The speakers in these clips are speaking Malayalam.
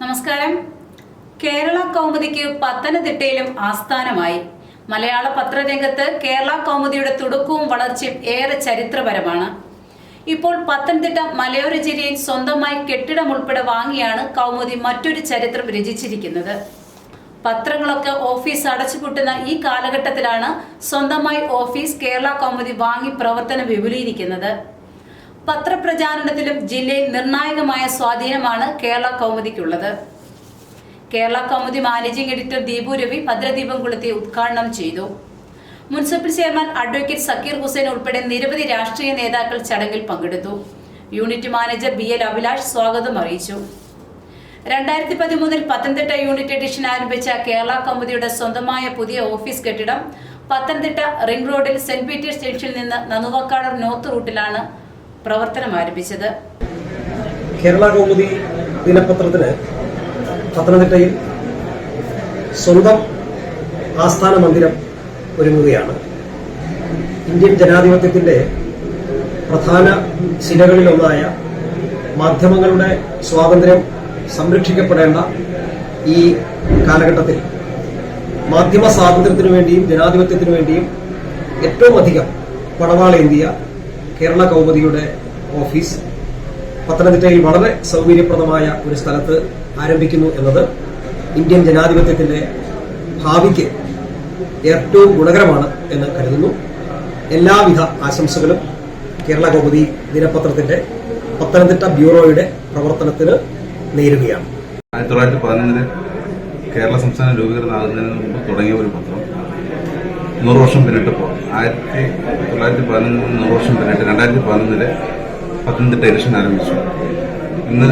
നമസ്കാരം. കേരള കൗമുദിക്ക് പത്തനംതിട്ടയിലും ആസ്ഥാനമായി. മലയാള പത്രരംഗത്ത് കേരള കൗമുദിയുടെ തുടക്കവും വളർച്ചയും ഏറെ ചരിത്രപരമാണ്. ഇപ്പോൾ പത്തനംതിട്ട മലയോര ജില്ലയിൽ സ്വന്തമായി കെട്ടിടം ഉൾപ്പെടെ വാങ്ങിയാണ് കൗമുദി മറ്റൊരു ചരിത്രം രചിച്ചിരിക്കുന്നത്. പത്രങ്ങളൊക്കെ ഓഫീസ് അടച്ചുപൂട്ടുന്ന ഈ കാലഘട്ടത്തിലാണ് സ്വന്തമായി ഓഫീസ് കേരള കൗമുദി വാങ്ങി പ്രവർത്തനം വിപുലീകരിക്കുന്നത്. പത്രപ്രചാരണത്തിലും ജില്ലയിൽ നിർണായകമായ സ്വാധീനമാണ് കേരള കൗമുദിക്കുള്ളത്. കേരള കൗമുദി മാനേജിംഗ് എഡിറ്റർ ദീപു രവി ഭദ്രദീപം കൊളുത്തി ഉദ്ഘാടനം ചെയ്തു. Municipal chairman advocate Zakir Hussain ഉൾപ്പെടെ നിരവധി രാഷ്ട്രീയ നേതാക്കൾ ചടങ്ങിൽ പങ്കെടുത്തു. Unit manager B L Abhilash സ്വാഗതം അറിയിച്ചു. രണ്ടായിരത്തി പതിമൂന്നിൽ പത്തനംതിട്ട യൂണിറ്റ് എഡിഷൻ ആരംഭിച്ച കേരള കൗമുദിയുടെ സ്വന്തമായ പുതിയ ഓഫീസ് കെട്ടിടം പത്തനംതിട്ട റിംഗ് റോഡിൽ സെന്റ് പീറ്റേഴ്സ് ജംഗ്ഷനിൽ നിന്ന് നനുവക്കാട് നോർത്ത് റൂട്ടിലാണ് പ്രവർത്തനം ആരംഭിച്ചത് കേരള കൗമുദി ദിനപത്രത്തിന് പത്തനംതിട്ടയിൽ സ്വന്തം ആസ്ഥാന മന്ദിരം ഒരുങ്ങുകയാണ്. ഇന്ത്യൻ ജനാധിപത്യത്തിന്റെ പ്രധാന ശിലകളിലൊന്നായ മാധ്യമങ്ങളുടെ സ്വാതന്ത്ര്യം സംരക്ഷിക്കപ്പെടേണ്ട ഈ കാലഘട്ടത്തിൽ മാധ്യമ സ്വാതന്ത്ര്യത്തിനു വേണ്ടിയും ജനാധിപത്യത്തിനു വേണ്ടിയും ഏറ്റവും അധികം പടവാളേന്തിയ കേരള കൗമുദിയുടെ ഓഫീസ് പത്തനംതിട്ടയിൽ വളരെ സൗകര്യപ്രദമായ ഒരു സ്ഥലത്ത് ആരംഭിക്കുന്നു എന്നത് ഇന്ത്യൻ ജനാധിപത്യത്തിന്റെ ഭാവിക്ക് ഏറ്റവും ഗുണകരമാണ് എന്ന് കരുതുന്നു. എല്ലാവിധ ആശംസകളും കേരള കൗമുദി ദിനപത്രത്തിന്റെ പത്തനംതിട്ട ബ്യൂറോയുടെ പ്രവർത്തനത്തിന് നേരുകയാണ്. ആയിരത്തി തൊള്ളായിരത്തി പതിനൊന്നിന് കേരള സംസ്ഥാന രൂപീകരണമാകുന്നതിന് മുമ്പ് തുടങ്ങിയ ഒരു പത്രം നൂറ് വർഷം പിന്നിട്ടപ്പോൾ ആയിരത്തി തൊള്ളായിരത്തി പതിനൊന്ന് നൂറ് വർഷം പിന്നിട്ട് രണ്ടായിരത്തി പതിനൊന്നിൽ പത്തനംതിട്ട എഡിഷൻ ആരംഭിച്ചു. ഇന്ന്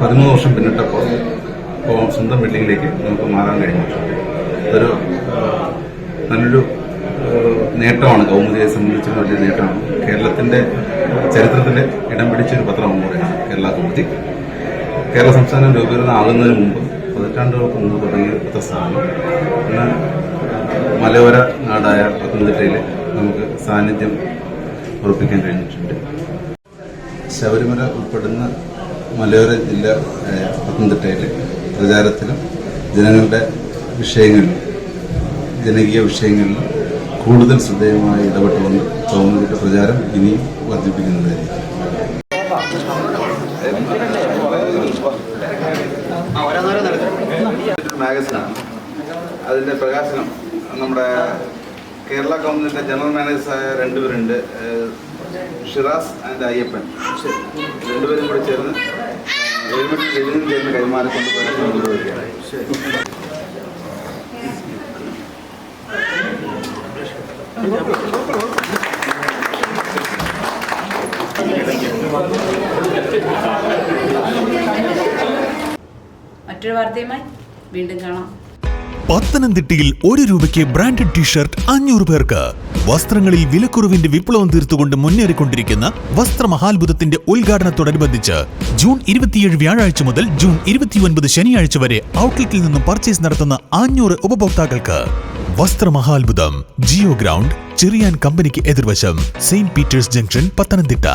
പതിമൂന്ന് വർഷം പിന്നിട്ടപ്പോൾ ഇപ്പോൾ സ്വന്തം ബിൽഡിങ്ങിലേക്ക് നമുക്ക് മാറാൻ കഴിഞ്ഞു. അതൊരു നല്ലൊരു നേട്ടമാണ്. കൗമുദിയെ സംബന്ധിച്ചുള്ള വലിയ നേട്ടമാണ്. കേരളത്തിന്റെ ചരിത്രത്തിൽ ഇടം പിടിച്ചൊരു പത്രമാണ് കൂടെയാണ് കേരള കൗമുദി. കേരള സംസ്ഥാനം രൂപീകരണം ആകുന്നതിന് മുമ്പ് പതിറ്റാണ്ടുകൾക്ക് മുമ്പ് തുടങ്ങിയ പത്രസ്ഥാനം. ഇന്ന് പത്തനംതിട്ടയിൽ നമുക്ക് സാന്നിധ്യം ഉറപ്പിക്കാൻ കഴിഞ്ഞിട്ടുണ്ട്. ശബരിമല ഉൾപ്പെടുന്ന മലയോര ജില്ല പത്തനംതിട്ടയിൽ പ്രചാരത്തിലും ജനങ്ങളുടെ വിഷയങ്ങളിലും ജനകീയ വിഷയങ്ങളിലും കൂടുതൽ ശ്രദ്ധേയമായി ഇടപെട്ടുകൊണ്ട് കൗമുദിയുടെ പ്രചാരം ഇനിയും വർദ്ധിപ്പിക്കുന്നതായിരിക്കും. മാഗസിനാണ് അതിന്റെ പ്രകാശനം നമ്മുടെ കേരള കൗമുദിന്റെ ജനറൽ മാനേജേഴ്സായ രണ്ടുപേരുണ്ട്. ഷിറാസ് ആൻഡ് അയ്യപ്പൻ. രണ്ടുപേരും കൂടി ചേർന്ന് എഴുതിനും ചേർന്ന് മറ്റൊരു വാർത്തയുമായി വീണ്ടും കാണാം. പത്തനംതിട്ടയിൽ ഒരു രൂപയ്ക്ക് ബ്രാൻഡഡ് ടീഷർട്ട് അഞ്ഞൂറ് പേർക്ക്. വസ്ത്രങ്ങളിൽ വിലക്കുറവിന്റെ വിപ്ലവം തീർത്തുകൊണ്ട് മുന്നേറിക്കൊണ്ടിരിക്കുന്ന വസ്ത്രമഹാത്ഭുതത്തിന്റെ ഉദ്ഘാടനത്തോടനുബന്ധിച്ച് ജൂൺ ഇരുപത്തിയേഴ് വ്യാഴാഴ്ച മുതൽ ജൂൺ ഇരുപത്തിയൊൻപത് ശനിയാഴ്ച വരെ ഔട്ട്ലെറ്റിൽ നിന്നും പർച്ചേസ് നടത്തുന്ന അഞ്ഞൂറ് ഉപഭോക്താക്കൾക്ക്. വസ്ത്രമഹാത്ഭുതം ജിയോ ഗ്രൗണ്ട് ചെറിയാൻ കമ്പനിക്ക് എതിർവശം സെയിന്റ് പീറ്റേഴ്സ് ജംഗ്ഷൻ പത്തനംതിട്ട.